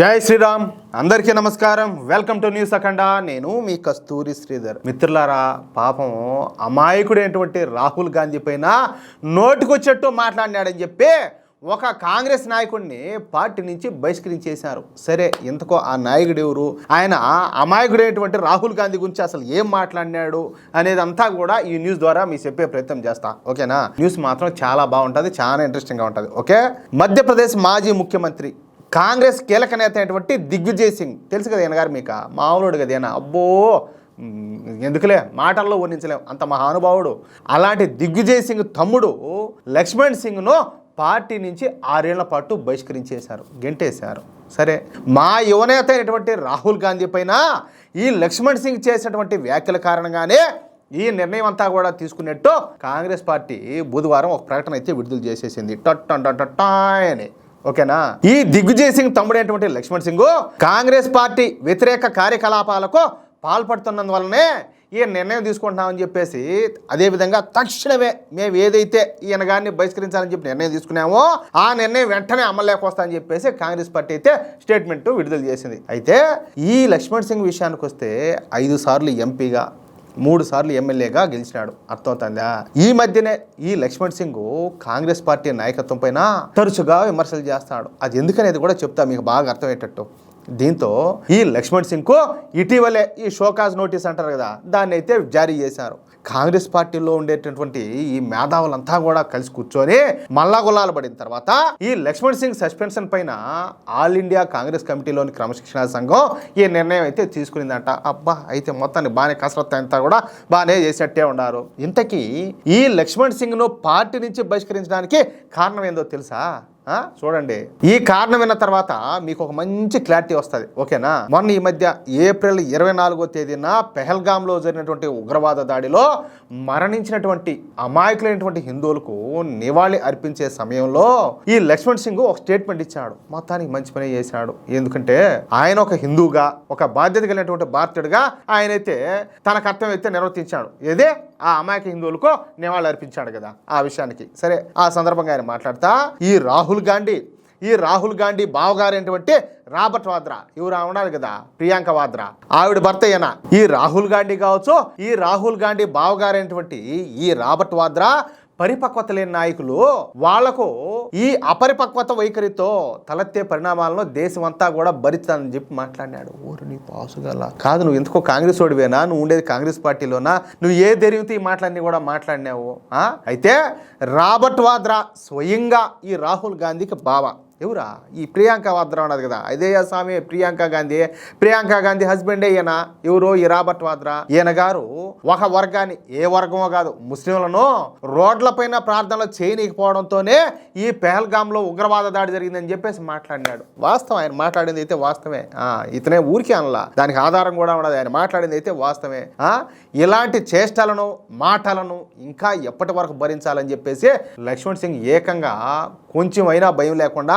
జై శ్రీరామ్. అందరికీ నమస్కారం. Welcome to news Akhanda. నేను మీ కస్తూరి శ్రీధర్. మిత్రులారా పాపం అమాయకుడైనటువంటి రాహుల్ గాంధీ పైన నోటికొచ్చేట్టు మాట్లాడినాడని చెప్పి ఒక కాంగ్రెస్ నాయకుడిని పార్టీ నుంచి బహిష్కరించేశారు. సరే ఇంతకో ఆ నాయకుడు ఎవరు? ఆయన అమాయకుడైనటువంటి రాహుల్ గాంధీ గురించి అసలు ఏం మాట్లాడినాడు అనేది అంతా కూడా ఈ న్యూస్ ద్వారా మీకు చెప్పే ప్రయత్నం చేస్తా. ఓకేనా? న్యూస్ మాత్రం చాలా బాగుంటుంది చాలా ఇంట్రెస్టింగ్గా ఉంటుంది. ఓకే? మధ్యప్రదేశ్ మాజీ ముఖ్యమంత్రి కాంగ్రెస్ కీలక నేత అయినటువంటి దిగ్విజయ్ సింగ్. తెలుసు కదా ఈయన గారు మీకు? మామూలుడు కదా ఈయన. అబ్బో! ఎందుకులే? మాటల్లో వర్ణించలేం. అంత మహానుభావుడు. అలాంటి దిగ్విజయ్ సింగ్ తమ్ముడు లక్ష్మణ్ సింగ్ను పార్టీ నుంచి ఆరేళ్ళ పాటు బహిష్కరించేశారు. గెంటేశారు. సరే మా యువనేత అయినటువంటి రాహుల్ గాంధీ పైన ఈ లక్ష్మణ్ సింగ్ చేసినటువంటి వ్యాఖ్యల కారణంగానే ఈ నిర్ణయం అంతా కూడా తీసుకున్నట్టు కాంగ్రెస్ పార్టీ బుధవారం ఒక ప్రకటన అయితే విడుదల చేసేసింది. టట్ టట్ టట్ అని. ఓకేనా? ఈ దిగ్విజయ్ సింగ్ తమ్ముడైనటువంటి లక్ష్మణ్ సింగ్ కాంగ్రెస్ పార్టీ వ్యతిరేక కార్యకలాపాలకు పాల్పడుతున్నందువల్లనే ఈ నిర్ణయం తీసుకుంటున్నామని చెప్పేసి అదేవిధంగా తక్షణమే మేము ఏదైతే ఈయన గారిని బహిష్కరించాలని చెప్పి నిర్ణయం తీసుకున్నామో ఆ నిర్ణయం వెంటనే అమల్లోకి వస్తా అని చెప్పేసి కాంగ్రెస్ పార్టీ అయితే స్టేట్మెంట్ విడుదల చేసింది. అయితే ఈ లక్ష్మణ్ సింగ్ విషయానికి వస్తే ఐదు సార్లు ఎంపీగా మూడు సార్లు ఎమ్మెల్యేగా గెలిచినాడు. అర్థమవుతుందా? ఈ మధ్యనే ఈ లక్ష్మణ్ సింగ్ కాంగ్రెస్ పార్టీ నాయకత్వం పైన తరచుగా విమర్శలు చేస్తాడు. అది ఎందుకనేది కూడా చెప్తా మీకు బాగా అర్థమయ్యేటట్టు. దీంతో ఈ లక్ష్మణ్ సింగ్కు ఇటీవలే ఈ షోకాజ్ నోటీస్ అంటారు కదా దాన్ని అయితే జారీ చేశారు. కాంగ్రెస్ పార్టీలో ఉండేటటువంటి ఈ మేధావులంతా కూడా కలిసి కూర్చొని మల్లా గులాలు పడిన తర్వాత ఈ లక్ష్మణ్ సింగ్ సస్పెన్షన్ పైన ఆల్ ఇండియా కాంగ్రెస్ కమిటీలోని క్రమశిక్షణా సంఘం ఈ నిర్ణయం అయితే తీసుకునిందంట. అబ్బా అయితే మొత్తాన్ని బాగానే కసరత్తు అంతా కూడా బాగానే చేసినట్టే ఉన్నారు. ఇంతకీ ఈ లక్ష్మణ్ సింగ్ను పార్టీ నుంచి బహిష్కరించడానికి కారణం ఏందో తెలుసా? చూడండి. ఈ కారణం విన్న తర్వాత మీకు ఒక మంచి క్లారిటీ వస్తుంది. ఓకేనా? మొన్న ఈ మధ్య ఏప్రిల్ ఇరవై నాలుగో తేదీన పెహల్గాంలో జరిగినటువంటి ఉగ్రవాద దాడిలో మరణించినటువంటి అమాయకులైనటువంటి హిందువులకు నివాళి అర్పించే సమయంలో ఈ లక్ష్మణ్ సింగ్ ఒక స్టేట్మెంట్ ఇచ్చాడు. మొత్తానికి మంచి పని చేశాడు. ఎందుకంటే ఆయన ఒక హిందువుగా ఒక బాధ్యత కలిగినటువంటి భారతీయుడిగా ఆయనైతే తన కర్తవ్యం అయితే నిర్వర్తించాడు. ఏదే? ఆ అమాయక హిందువులకు నివాళులు అర్పించాడు కదా ఆ విషయానికి. సరే ఆ సందర్భంగా ఆయన మాట్లాడతా ఈ రాహుల్ రాహుల్ గాంధీ. ఈ రాహుల్ గాంధీ బావగారైనటువంటి రాబర్ట్ వాద్రా. ఇవరు ఉన్నారు కదా ప్రియాంక వాద్రా. ఆవిడ భర్త ఈయన. ఈ రాహుల్ గాంధీ కావచ్చు ఈ రాహుల్ గాంధీ బావగారైనటువంటి ఈ రాబర్ట్ వాద్రా పరిపక్వత లేని నాయకులు వాళ్ళకు ఈ అపరిపక్వత వైఖరితో తలెత్తే పరిణామాలను దేశం అంతా కూడా భరిస్తానని చెప్పి మాట్లాడినాడు. ఊరు నీ పాసుగల కాదు నువ్వు ఎందుకో కాంగ్రెస్ ఓడివేనా నువ్వు ఉండేది కాంగ్రెస్ పార్టీలోనా? నువ్వు ఏ ధైర్యంతో ఈ మాటలన్నీ కూడా మాట్లాడినావు అయితే రాబర్ట్ వాద్రా స్వయంగా ఈ రాహుల్ గాంధీకి బావ. ఎవరా? ఈ ప్రియాంక వాద్రా ఉన్నది కదా. అదే స్వామి ప్రియాంక గాంధీ. ప్రియాంక గాంధీ హస్బెండే ఈయన. ఎవరు ఈ రాబర్ట్ వాద్రా. ఈయన గారు ఒక వర్గాన్ని ఏ వర్గమో కాదు ముస్లింలను రోడ్లపైన ప్రార్థనలు చేయనీకపోవడంతోనే ఈ పెహల్గామ్లో ఉగ్రవాద దాడి జరిగిందని చెప్పేసి మాట్లాడినాడు. వాస్తవం ఆయన మాట్లాడింది అయితే వాస్తవే ఆ, ఇతనే ఊరికి అనలా. దానికి ఆధారం కూడా ఉండదు. ఆయన మాట్లాడింది అయితే వాస్తవే ఇలాంటి చేష్టలను మాటలను ఇంకా ఎప్పటి వరకు భరించాలని చెప్పేసి లక్ష్మణ్ సింగ్ ఏకంగా కొంచెం అయినా భయం లేకుండా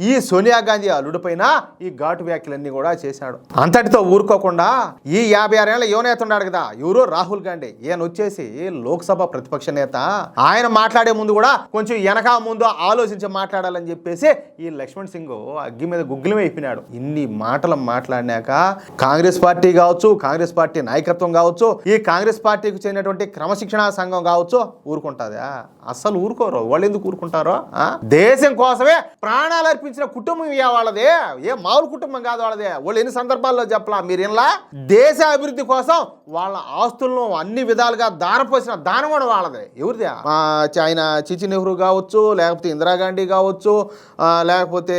ఈ సోనియా గాంధీ అల్లుడిపైన ఈ ఘాటు వ్యాఖ్యలన్నీ కూడా చేశాడు. అంతటితో ఊరుకోకుండా ఈ యాభై ఆరేళ్ళ యువనేత ఉన్నాడు కదా ఎవరు రాహుల్ గాంధీ. ఈయన వచ్చేసి లోక్సభ ప్రతిపక్ష నేత. ఆయన మాట్లాడే ముందు కూడా కొంచెం వెనక ముందు ఆలోచించి మాట్లాడాలని చెప్పేసి ఈ లక్ష్మణ్ సింగ్ అగ్గి మీద గుగ్గులం అయిపోయినాడు ఇన్ని మాటలు మాట్లాడినాక కాంగ్రెస్ పార్టీ కావచ్చు కాంగ్రెస్ పార్టీ నాయకత్వం కావచ్చు ఈ కాంగ్రెస్ పార్టీకి చెందినటువంటి క్రమశిక్షణ సంఘం కావచ్చు ఊరుకుంటుందా? అస్సలు ఊరుకోరు. వాళ్ళు ఎందుకు ఊరుకుంటారో? ఆ? దేశం కోసమే ప్రాణాలు అర్పించిన కుటుంబం ఇయ్య వాళ్ళదే. ఏ మామూలు కుటుంబం కాదు వాళ్ళదే. వాళ్ళు ఎన్ని సందర్భాల్లో చెప్పలా? మీరు ఇలా దేశ అభివృద్ధి కోసం వాళ్ళ ఆస్తులను అన్ని విధాలుగా దారపోసిన దానం కూడా వాళ్ళదే. ఎవరిదే ఆయన చిచి నెహ్రూ కావచ్చు లేకపోతే ఇందిరాగాంధీ కావచ్చు లేకపోతే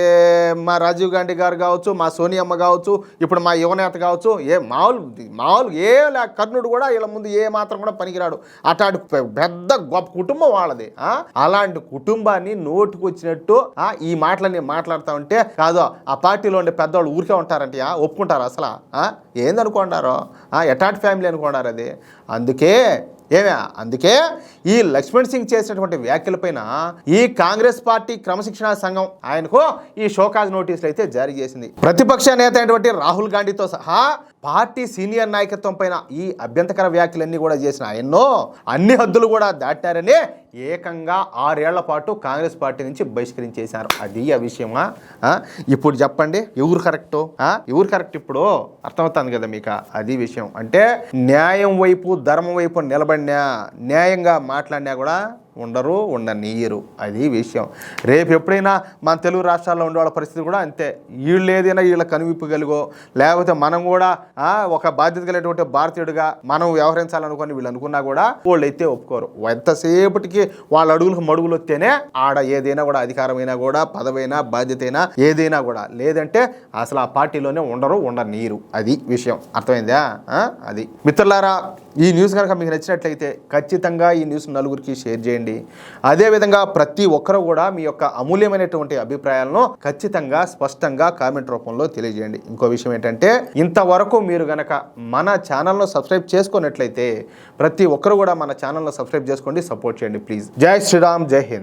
మా రాజీవ్ గాంధీ గారు కావచ్చు మా సోనియమ్మ కావచ్చు ఇప్పుడు మా యువనేత కావచ్చు ఏ మామూలు మామూలు ఏ లేక కర్ణుడు కూడా వీళ్ళ ముందు ఏ మాత్రం కూడా పనికిరాడు. అట్లాంటి పెద్ద గొప్ప కుటుంబం వాళ్ళది ఆ? అలాంటి కుటుంబాన్ని నోటుకు వచ్చినట్టు ఆ, ఈ మాటలన్నీ మాట్లాడుతూ ఉంటే కాదు ఆ పార్టీలో ఉండే పెద్దవాళ్ళు ఊరికే ఉంటారంటే ఆ, ఒప్పుకుంటారు అసలు? ఏందనుకున్నారో? ఎటాట్ ఆ, ఫ్యామిలీ అనుకున్నారు అది? అందుకే ఏమే అందుకే ఈ లక్ష్మణ్ సింగ్ చేసినటువంటి వ్యాఖ్యలపైన ఈ కాంగ్రెస్ పార్టీ క్రమశిక్షణా సంఘం ఆయనకు ఈ షోకాజ్ నోటీసులు అయితే జారీ చేసింది. ప్రతిపక్ష నేత అయినటువంటి రాహుల్ గాంధీతో సహా పార్టీ సీనియర్ నాయకత్వం పైన ఈ అభ్యంతకర వ్యాఖ్యలన్నీ కూడా చేసిన ఎన్నో అన్ని హద్దులు కూడా దాటారని ఏకంగా ఆరేళ్ళ పాటు కాంగ్రెస్ పార్టీ నుంచి బహిష్కరించేశారు. అది ఆ విషయమా? ఇప్పుడు చెప్పండి ఎవరు కరెక్ట్? ఎవరు కరెక్ట్ ఇప్పుడు? అర్థమవుతుంది కదా మీకు? అది విషయం. అంటే న్యాయం వైపు ధర్మం వైపు నిలబడినా న్యాయంగా మాట్లాడినా కూడా ఉండరు ఉండనీయరు. అది విషయం. రేపు ఎప్పుడైనా మన తెలుగు రాష్ట్రాల్లో ఉండే వాళ్ళ పరిస్థితి కూడా అంతే. వీళ్ళు ఏదైనా వీళ్ళ కనువిప్పగలిగో లేకపోతే మనం కూడా ఒక బాధ్యత కలిగినటువంటి భారతీయుడిగా మనం వ్యవహరించాలనుకుని వీళ్ళు అనుకున్నా కూడా వాళ్ళు అయితే ఒప్పుకోరు. ఎంతసేపటికి వాళ్ళ అడుగులకు మడుగులు వస్తేనే ఆడ ఏదైనా కూడా అధికారమైనా కూడా పదవైనా బాధ్యత అయినా ఏదైనా కూడా. లేదంటే అసలు ఆ పార్టీలోనే ఉండరు ఉండనీరు అది విషయం. అర్థమైందా? అది. మిత్రులారా ఈ న్యూస్ కనుక మీకు నచ్చినట్లయితే ఖచ్చితంగా ఈ న్యూస్ నలుగురికి షేర్ చేయండి. చేయండి. అదేవిధంగా ప్రతి ఒక్కరు కూడా మీ యొక్క అమూల్యమైనటువంటి అభిప్రాయాలను ఖచ్చితంగా స్పష్టంగా కామెంట్ రూపంలో తెలియజేయండి. ఇంకో విషయం ఏంటంటే ఇంతవరకు మీరు గనక మన ఛానల్ను సబ్స్క్రైబ్ చేసుకున్నట్లయితే ప్రతి ఒక్కరు కూడా మన ఛానల్ను సబ్స్క్రైబ్ చేసుకోండి సపోర్ట్ చేయండి ప్లీజ్. జై శ్రీరామ్ జై హింద్.